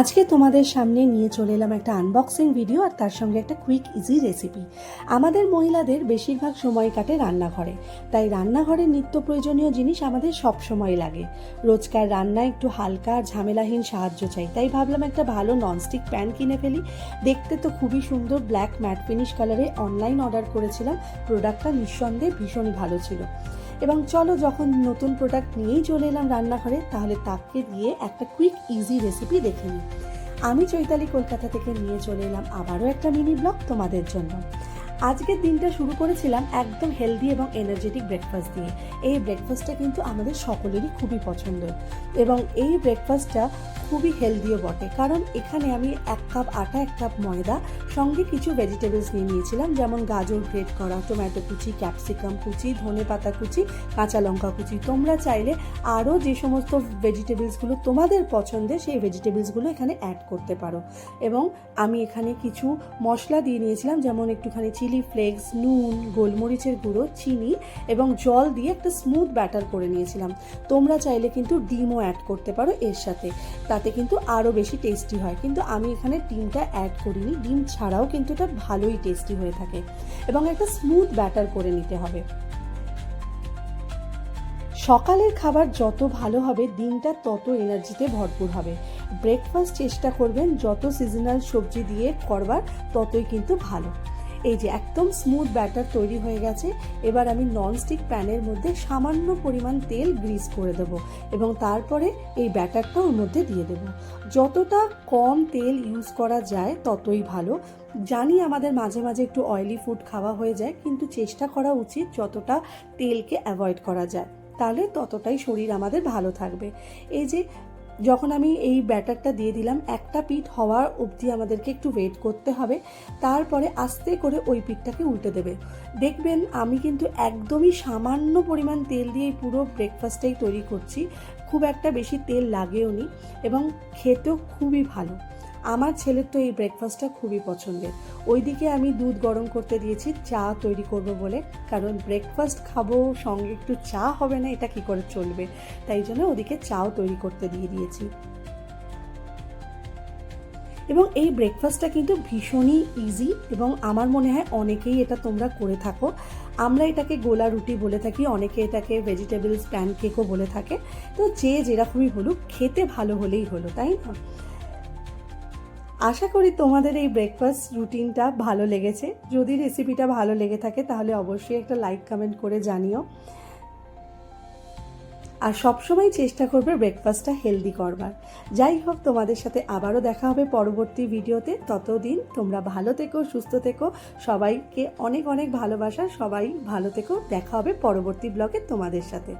আজকে তোমাদের সামনে নিয়ে চলে এলাম একটা আনবক্সিং ভিডিও আর তার সঙ্গে একটা কুইক ইজি রেসিপি আমাদের মহিলাদের বেশিরভাগ সময় কাটে রান্নাঘরে। তাই রান্নাঘরের নিত্য প্রয়োজনীয় জিনিস আমাদের সব সময় লাগে। রোজকার রান্নায় একটু হালকা ঝামেলাহীন সাহায্য চাই। তাই ভাবলাম একটা ভালো ননস্টিক প্যান কিনে ফেলি। দেখতে তো খুবই সুন্দর ব্ল্যাক ম্যাট ফিনিশ কালারে অনলাইন অর্ডার করেছিলাম। প্রোডাক্টটা নিঃসন্দেহে ভীষণ ভালো ছিল। এবং চলো যখন নতুন প্রোডাক্ট নিয়েই চলে এলাম রান্নাঘরে, তাহলে তাকে দিয়ে একটা কুইক ইজি রেসিপি দেখে নিই। আমি চৈতালি কলকাতা থেকে নিয়ে চলে এলাম আবারও একটা মিনি ব্লগ তোমাদের জন্য। আজকের দিনটা শুরু করেছিলাম একদম হেলদি এবং এনার্জেটিক ব্রেকফাস্ট দিয়ে। এই ব্রেকফাস্টটা কিন্তু আমাদের সকলেরই খুবই পছন্দের। এবং এই ব্রেকফাস্টটা খুবই হেলদিও বটে। কারণ এখানে আমি এক কাপ আটা, এক কাপ ময়দা, সঙ্গে কিছু ভেজিটেবলস নিয়ে নিয়েছিলাম, যেমন গাজর গ্রেট করা টমেটো কুচি ক্যাপসিকাম কুচি, ধনে পাতা কুচি, কাঁচা লঙ্কা কুচি। তোমরা চাইলে আরও যে সমস্ত ভেজিটেবলসগুলো তোমাদের পছন্দের, সেই ভেজিটেবলসগুলো এখানে অ্যাড করতে পারো। এবং আমি এখানে কিছু মশলা দিয়ে নিয়েছিলাম, যেমন একটুখানি চিলি ফ্লেক্স নুন, গোলমরিচের গুঁড়ো, চিনি এবং জল দিয়ে একটা স্মুথ ব্যাটার করে নিয়েছিলাম। তোমরা চাইলে কিন্তু ডিমও অ্যাড করতে পারো এর সাথে। তাতে কিন্তু আরও বেশি টেস্টি হয়। কিন্তু আমি এখানে ডিমটা অ্যাড করিনি। ডিম ছাড়াও কিন্তু এটা ভালোই টেস্টি হয়ে থাকে এবং একটা স্মুথ ব্যাটার করে নিতে হবে। সকালের খাবার যত ভালো হবে দিনটা তত এনার্জিতে ভরপুর হবে। ব্রেকফাস্ট চেষ্টা করবেন, যত সিজনাল সবজি দিয়ে করবার, ততই কিন্তু ভালো। এই যে একদম স্মুথ ব্যাটার তৈরি হয়ে গেছে, এবার আমি ননস্টিক প্যানের মধ্যে সামান্য পরিমাণ তেল গ্রিস করে দেব এবং তারপরে এই ব্যাটারটা ওর মধ্যে দিয়ে দেব। যতটা কম তেল ইউজ করা যায় ততই ভালো। জানি আমাদের মাঝে মাঝে একটু অয়েলি ফুড খাওয়া হয়ে যায়, কিন্তু চেষ্টা করা উচিত যতটা তেলকে অ্যাভয়েড করা যায়। তাহলে ততটাই শরীর আমাদের ভালো থাকবে। এই যে যখন আমি এই ব্যাটারটা দিয়ে দিলাম, একটা পিঠ হওয়ার অবধি আমাদেরকে একটু ওয়েট করতে হবে। তারপরে আস্তে করে ওই পিঠটাকে উল্টে দেবে। দেখবেন আমি কিন্তু একদমই সামান্য পরিমাণ তেল দিয়ে পুরো ব্রেকফাস্টটাই তৈরি করছি। খুব একটা বেশি তেল লাগেও নি এবং খেতেও খুবই ভালো। আমার ছেলের তো এই ব্রেকফাস্টটা খুবই পছন্দের। ওইদিকে আমি দুধ গরম করতে দিয়েছি, চা তৈরি করব বলে। কারণ ব্রেকফাস্ট খাব, সঙ্গে একটু চা হবে না, এটা কি করে চলবে? তাই জন্য ওদিকে চাও তৈরি করতে দিয়ে দিয়েছি। এবং এই ব্রেকফাস্টটা কিন্তু ভীষণই ইজি এবং আমার মনে হয় অনেকেই এটা তোমরা করে থাকো। আমরা এটাকে গোলা রুটি বলে থাকি, অনেকে এটাকে ভেজিটেবলস প্যানকেকও বলে থাকে। তো যে যেরকমই বলুক, খেতে ভালো হলেই হলো, তাই না? আশা করি তোমাদের এই ব্রেকফাস্ট রুটিনটা ভালো লেগেছে। যদি রেসিপিটা ভালো লেগে থাকে, তাহলে অবশ্যই একটা লাইক কমেন্ট করে জানিও। আর সবসময় চেষ্টা করবে ব্রেকফাস্টটা হেলদি করবার। যাই হোক, তোমাদের সাথে আবারও দেখা হবে পরবর্তী ভিডিওতে। ততদিন তোমরা ভালো থেকো, সুস্থ থেকো। সবাইকে অনেক অনেক ভালোবাসা। সবাই ভালো থেকো। দেখা হবে পরবর্তী ব্লগে তোমাদের সাথে।